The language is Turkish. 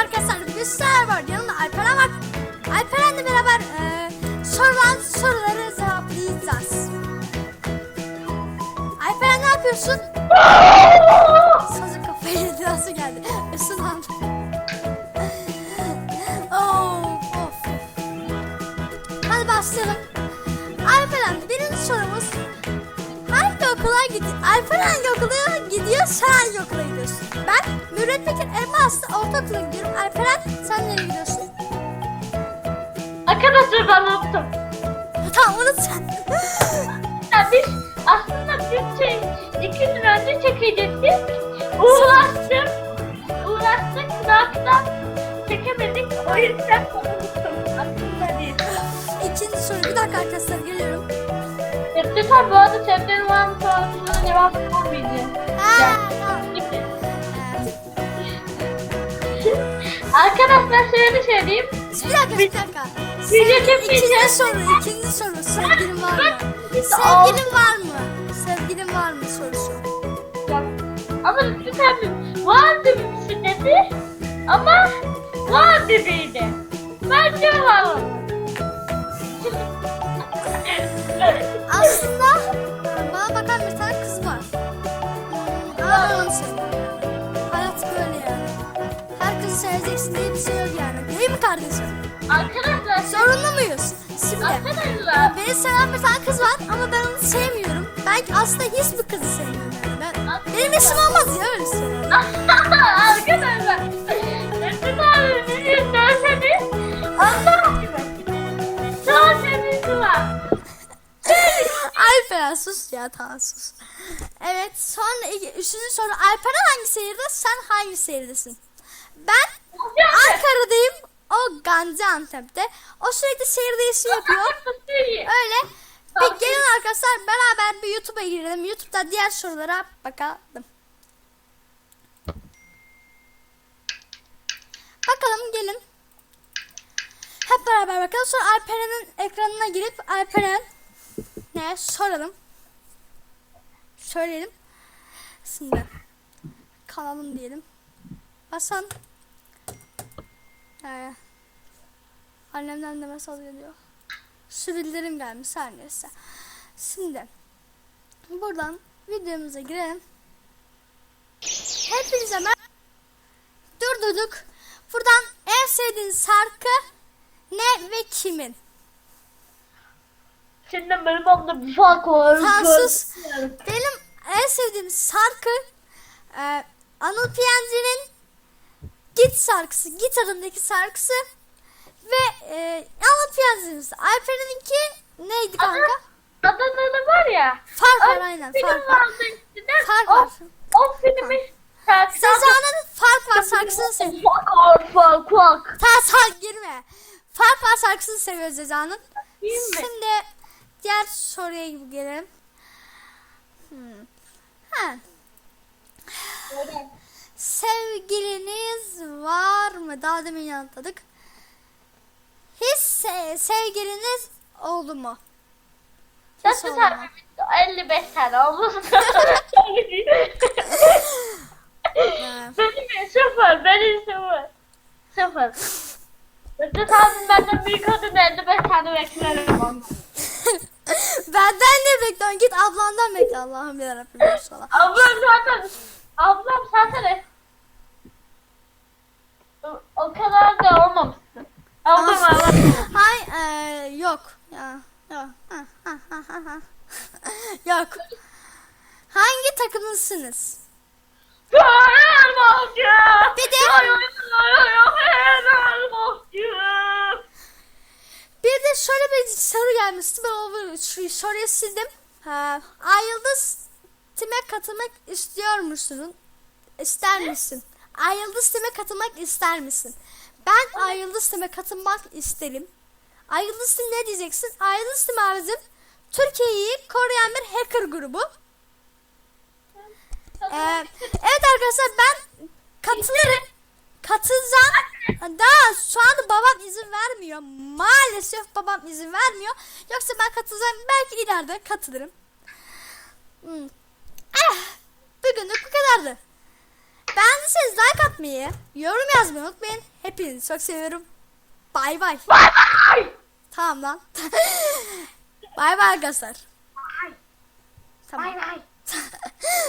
arkadaşlar bugün sizler var yanımda Alperen var Alperen'le beraber e, sorulan soruları cevaplayacağız Alperen ne yapıyorsun? Sazı kafayı yedi nasıl geldi Isınlandı of, of. Hadi başlayalım Alperen birinci sorumuz Hangi okula gidiyor? Alper hangi okula gidiyor? Sen hangi okula gidiyorsun? Ben Mürvet Pekin Elmaslı Ortaokula gidiyorum. Alperen sen nereye gidiyorsun? Arkadaşlar ben unuttum. Tamam unut sen. Ya biz aslında biz şey, iki gün önce çekecektik. Uğraştık. Uğraştık. Sınavdan çekemedik. O yüzden unuttum. Aslında değil. İkinci soru. Bir dakika arkadaşlar geliyorum. Lütfen bu arada sebeplerin var mı sorusuna cevap vermeyeceğim. Ha. Arkadaşlar şöyle söyleyeyim. Bir dakika bir dakika. Video Sevgili, çekmeyeceğiz. ikinci soru. ikinci soru. Sevgilin var mı? Sevgilin var mı? Sevgilin var mı sorusu. Ama lütfen var demişsin dedi. Ama var dediydi. Bence var. Aslında bana bakan bir tane kız var. Hmm, Ama ben mi kardeşim? Arkadaşlar Zorunda muyuz? Şimdi Arkadaşlar. beni seven bir tane kız var ama ben onu sevmiyorum. Ben aslında hiçbir kızı sevmiyorum. Ben, benim işim olmaz ya öyle. Arkadaşlar. Nefret abi bir görseniz Allah gibi. Çok sevgisi var. Alperen sus ya tamam sus. Evet sonra üçüncü soru Alperen hangi şehirde sen hangi şehirdesin? Ben Ankara'dayım o Gaziantep'te. O sürekli şehir değişimi yapıyor. Öyle. Bir gelin arkadaşlar beraber bir YouTube'a girelim. YouTube'da diğer sorulara bakalım. Bakalım gelin. Hep beraber bakalım. Sonra Alperen'in ekranına girip Alperen ne soralım. Söyleyelim. Şimdi kanalım diyelim. Basan. Ee, annemden de mesaj geliyor. Şu bildirim gelmiş her neyse. Şimdi buradan videomuza girelim. Hepinize mer durdurduk. Buradan en sevdiğin şarkı ne ve kimin? Şimdi benim aklımda bir fark var. Sen sus. Benim en sevdiğim şarkı e, Anıl Piyancı'nın Git şarkısı. Gitarındaki şarkısı ve e, Anıl Piyancı'nın Alper'inki neydi kanka? Adanalı var ya. Fark var o aynen eskiden. Fark o, filmin şarkısı. Sezan'ın fark var şarkısını fark fark. Ta sen girme. Fark var şarkısını seviyoruz Sezan'ın. Şimdi diğer soruya gibi gelelim. Hmm. Ha. Sevgiliniz mı? Daha demin yanıtladık. Hiç se- sevgiliniz oldu mu? Hiç oldu mu? tane? 55 tane. Ha. benim sıfır, benim sıfır. Sıfır. Rıdvan abim benden büyük olduğunda 55 tane beklerim ondan. Benden ne bekliyorsun? Git ablandan bekle. Allah'ım yarabbim inşallah. Ablam zaten, ablam zaten o- kadar da olmamışsın. Ablam ablam. Hay e, yok. Ya, yok. Yok. Hangi takımlısınız? Fenerbahçe! Bir de-! Bir de şöyle bir soru gelmişti. Ben o soruyu sildim. Ha, Ay Yıldız time katılmak istiyor musun? İster misin? Ay Yıldız time katılmak ister misin? Ben Ay Yıldız time katılmak isterim. Ay Yıldız Tim ne diyeceksin? Ay Yıldız Tim abicim Türkiye'yi koruyan bir hacker grubu. Ee, evet arkadaşlar ben katılırım. Katılacağım. Daha şu anda babam izin vermiyor. Maalesef babam izin vermiyor. Yoksa ben katılacağım. Belki ileride katılırım. Hmm. Eh, bugünlük bu kadardı. Beğendiyseniz like atmayı, yorum yazmayı unutmayın. Hepinizi çok seviyorum. Bay bay. Bay bay. Tamam lan. bay bay arkadaşlar. Bay Tamam. bay.